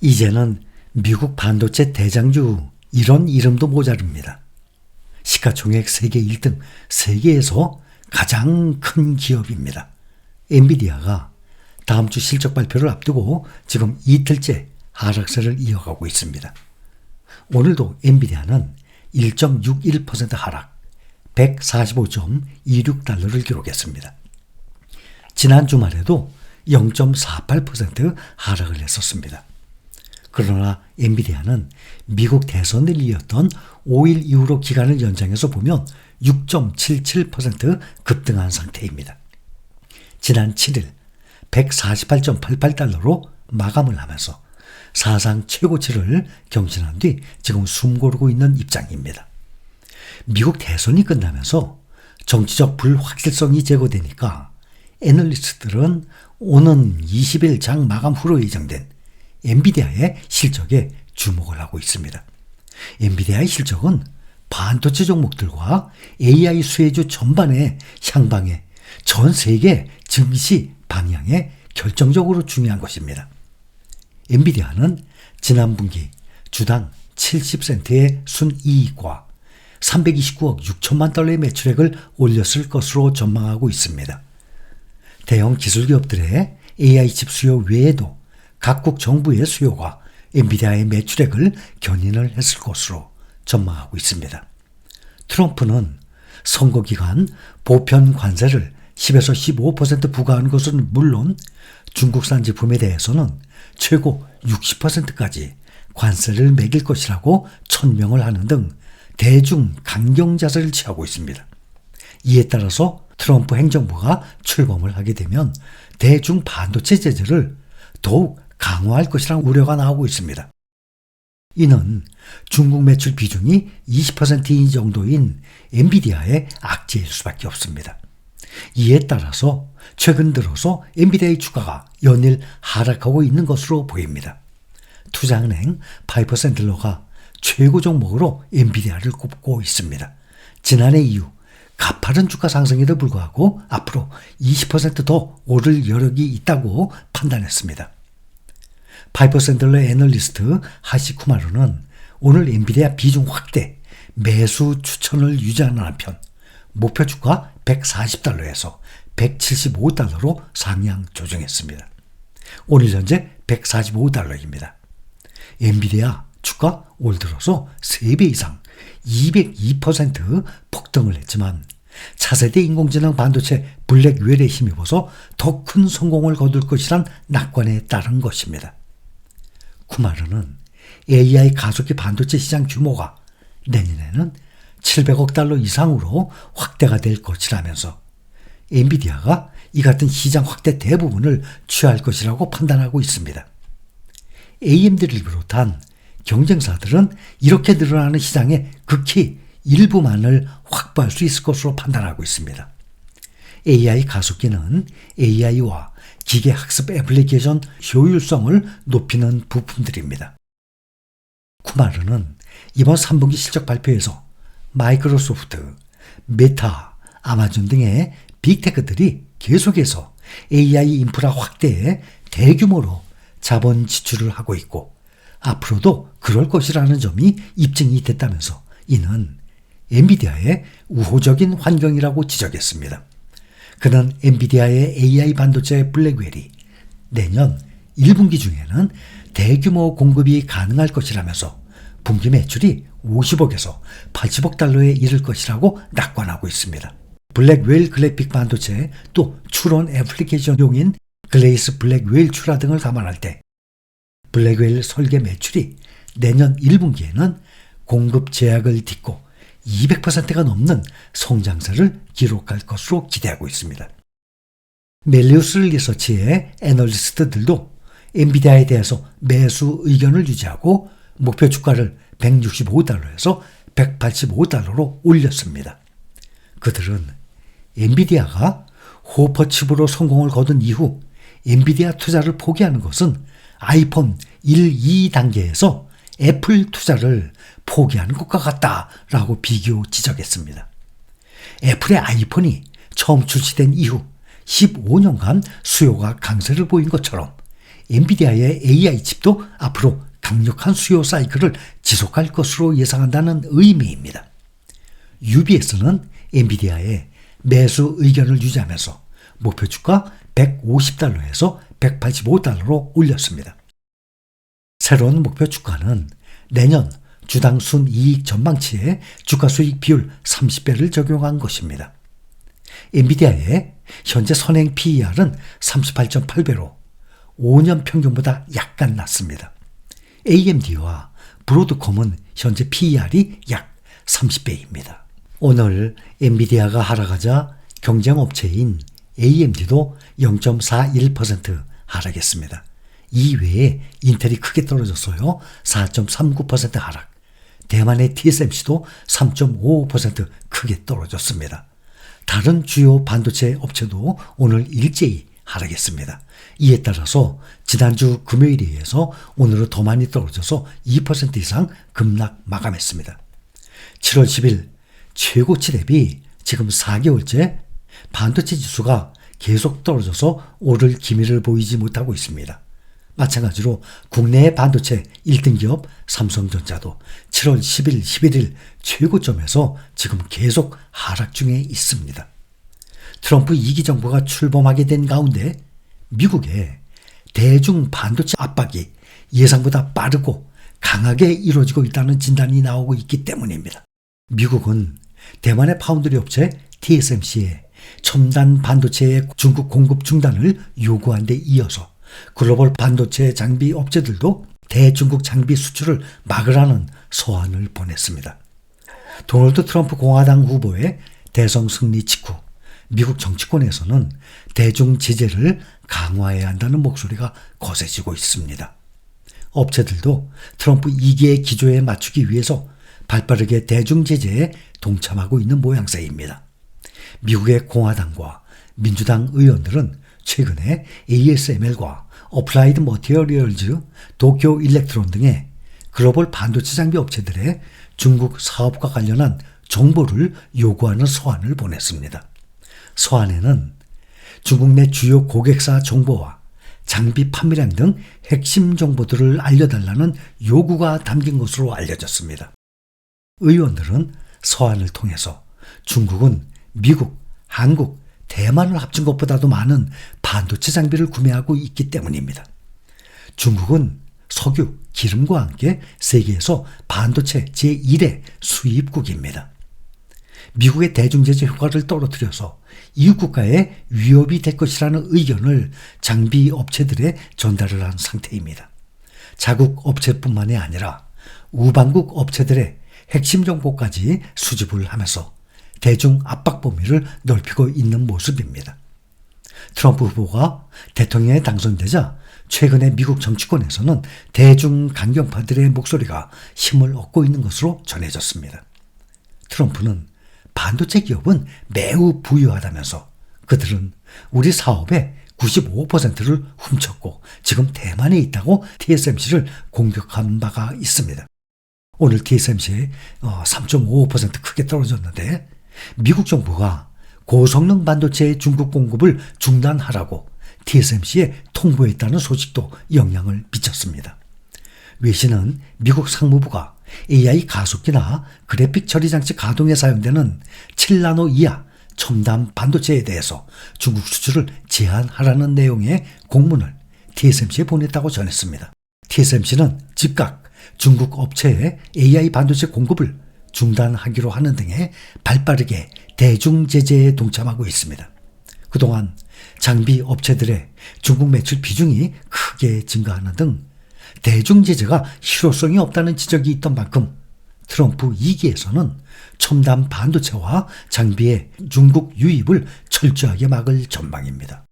이제는 미국 반도체 대장주 이런 이름도 모자릅니다. 시가총액 세계 1등, 세계에서 가장 큰 기업입니다. 엔비디아가 다음 주 실적 발표를 앞두고 지금 이틀째 하락세를 이어가고 있습니다. 오늘도 엔비디아는 1.61% 하락, 145.26달러를 기록했습니다. 지난 주말에도 0.48% 하락을 했었습니다. 그러나 엔비디아는 미국 대선을 이었던 5일 이후로 기간을 연장해서 보면 6.77% 급등한 상태입니다. 지난 7일 148.88달러로 마감을 하면서 사상 최고치를 경신한 뒤 지금 숨 고르고 있는 입장입니다. 미국 대선이 끝나면서 정치적 불확실성이 제거되니까 애널리스트들은 오는 20일 장 마감 후로 예정된 엔비디아의 실적에 주목을 하고 있습니다. 엔비디아의 실적은 반도체 종목들과 AI 수혜주 전반의 향방에 전 세계 증시 방향에 결정적으로 중요한 것입니다. 엔비디아는 지난 분기 주당 70센트의 순이익과 329억 6천만 달러의 매출액을 올렸을 것으로 전망하고 있습니다. 대형 기술 기업들의 AI 칩 수요 외에도 각국 정부의 수요가 엔비디아의 매출액을 견인을 했을 것으로 전망하고 있습니다. 트럼프는 선거 기간 보편 관세를 10에서 15% 부과하는 것은 물론 중국산 제품에 대해서는 최고 60%까지 관세를 매길 것이라고 천명을 하는 등 대중 강경 자세를 취하고 있습니다. 이에 따라서 트럼프 행정부가 출범을 하게 되면 대중 반도체 제재를 더욱 강화할 것이라는 우려가 나오고 있습니다. 이는 중국 매출 비중이 20% 정도인 엔비디아의 악재일 수밖에 없습니다. 이에 따라서 최근 들어서 엔비디아의 주가가 연일 하락하고 있는 것으로 보입니다. 투자은행 파이퍼센틀러가 최고 종목으로 엔비디아를 꼽고 있습니다. 지난해 이후 가파른 주가 상승에도 불구하고 앞으로 20%더 오를 여력이 있다고 판단했습니다. 파이퍼센틀러 애널리스트 하시쿠마루는 오늘 엔비디아 비중 확대, 매수 추천을 유지하는 한편 목표 주가 140달러에서 175달러로 상향 조정했습니다. 오늘 현재 145달러입니다. 엔비디아 주가 올 들어서 3배 이상 202% 폭등을 했지만 차세대 인공지능 반도체 블랙웰에 힘입어서 더 큰 성공을 거둘 것이란 낙관에 따른 것입니다. 쿠마르는 AI 가속기 반도체 시장 규모가 내년에는 700억 달러 이상으로 확대가 될 것이라면서 엔비디아가 이 같은 시장 확대 대부분을 취할 것이라고 판단하고 있습니다. AMD를 비롯한 경쟁사들은 이렇게 늘어나는 시장의 극히 일부만을 확보할 수 있을 것으로 판단하고 있습니다. AI 가속기는 AI와 기계 학습 애플리케이션 효율성을 높이는 부품들입니다. 쿠마르는 이번 3분기 실적 발표에서 마이크로소프트, 메타, 아마존 등의 빅테크들이 계속해서 AI 인프라 확대에 대규모로 자본 지출을 하고 있고 앞으로도 그럴 것이라는 점이 입증이 됐다면서 이는 엔비디아의 우호적인 환경이라고 지적했습니다. 그는 엔비디아의 AI 반도체 블랙웰이 내년 1분기 중에는 대규모 공급이 가능할 것이라면서 분기 매출이 50억에서 80억 달러에 이를 것이라고 낙관하고 있습니다. 블랙웰 그래픽 반도체 또 추론 애플리케이션용인 글레이스 블랙웰 출하 등을 감안할 때 블랙웰 설계 매출이 내년 1분기에는 공급 제약을 딛고 200%가 넘는 성장세를 기록할 것으로 기대하고 있습니다. 멜리우스 리서치의 애널리스트들도 엔비디아에 대해서 매수 의견을 유지하고 목표 주가를 165달러에서 185달러로 올렸습니다. 그들은 엔비디아가 호퍼칩으로 성공을 거둔 이후 엔비디아 투자를 포기하는 것은 아이폰 1, 2 단계에서 애플 투자를 포기하는 것과 같다라고 비교 지적했습니다. 애플의 아이폰이 처음 출시된 이후 15년간 수요가 강세를 보인 것처럼 엔비디아의 AI 칩도 앞으로 강력한 수요 사이클을 지속할 것으로 예상한다는 의미입니다. UBS는 엔비디아의 매수 의견을 유지하면서 목표 주가 150달러에서 185달러로 올렸습니다. 새로운 목표 주가는 내년 주당 순 이익 전망치에 주가 수익 비율 30배를 적용한 것입니다. 엔비디아의 현재 선행 PER은 38.8배로 5년 평균보다 약간 낮습니다. AMD와 브로드콤은 현재 PER이 약 30배입니다. 오늘 엔비디아가 하락하자 경쟁업체인 AMD도 0.41% 하락했습니다. 이외에 인텔이 크게 떨어졌어요. 4.39% 하락. 대만의 TSMC도 3.55% 크게 떨어졌습니다. 다른 주요 반도체 업체도 오늘 일제히 하락했습니다. 이에 따라서 지난주 금요일에 의해서 오늘은 더 많이 떨어져서 2% 이상 급락 마감했습니다. 7월 10일 최고치 대비 지금 4개월째 반도체 지수가 계속 떨어져서 오를 기미를 보이지 못하고 있습니다. 마찬가지로 국내 반도체 1등 기업 삼성전자도 7월 10일, 11일 최고점에서 지금 계속 하락 중에 있습니다. 트럼프 2기 정부가 출범하게 된 가운데 미국의 대중 반도체 압박이 예상보다 빠르고 강하게 이루어지고 있다는 진단이 나오고 있기 때문입니다. 미국은 대만의 파운드리 업체 TSMC에 첨단 반도체의 중국 공급 중단을 요구한 데 이어서 글로벌 반도체 장비 업체들도 대중국 장비 수출을 막으라는 소환을 보냈습니다. 도널드 트럼프 공화당 후보의 대선 승리 직후 미국 정치권에서는 대중 제재를 강화해야 한다는 목소리가 거세지고 있습니다. 업체들도 트럼프 2기의 기조에 맞추기 위해서 발빠르게 대중 제재에 동참하고 있는 모양새입니다. 미국의 공화당과 민주당 의원들은 최근에 ASML과 어플라이드 머티리얼즈, 도쿄 일렉트론 등의 글로벌 반도체 장비 업체들의 중국 사업과 관련한 정보를 요구하는 서한을 보냈습니다. 서한에는 중국 내 주요 고객사 정보와 장비 판매량 등 핵심 정보들을 알려달라는 요구가 담긴 것으로 알려졌습니다. 의원들은 서한을 통해서 중국은 미국, 한국, 대만을 합친 것보다도 많은 반도체 장비를 구매하고 있기 때문입니다. 중국은 석유, 기름과 함께 세계에서 반도체 제1의 수입국입니다. 미국의 대중제재 효과를 떨어뜨려서 이웃 국가에 위협이 될 것이라는 의견을 장비 업체들에 전달을 한 상태입니다. 자국 업체뿐만이 아니라 우방국 업체들의 핵심 정보까지 수집을 하면서 대중 압박 범위를 넓히고 있는 모습입니다. 트럼프 후보가 대통령에 당선되자 최근에 미국 정치권에서는 대중 강경파들의 목소리가 힘을 얻고 있는 것으로 전해졌습니다. 트럼프는 반도체 기업은 매우 부유하다면서 그들은 우리 사업의 95%를 훔쳤고 지금 대만에 있다고 TSMC를 공격한 바가 있습니다. 오늘 TSMC 3.55% 크게 떨어졌는데 미국 정부가 고성능 반도체의 중국 공급을 중단하라고 TSMC에 통보했다는 소식도 영향을 미쳤습니다. 외신은 미국 상무부가 AI 가속기나 그래픽 처리 장치 가동에 사용되는 7나노 이하 첨단 반도체에 대해서 중국 수출을 제한하라는 내용의 공문을 TSMC에 보냈다고 전했습니다. TSMC는 즉각 중국 업체에 AI 반도체 공급을 중단하기로 하는 등의 발빠르게 대중 제재에 동참하고 있습니다. 그동안 장비 업체들의 중국 매출 비중이 크게 증가하는 등 대중 제재가 실효성이 없다는 지적이 있던 만큼 트럼프 2기에서는 첨단 반도체와 장비의 중국 유입을 철저하게 막을 전망입니다.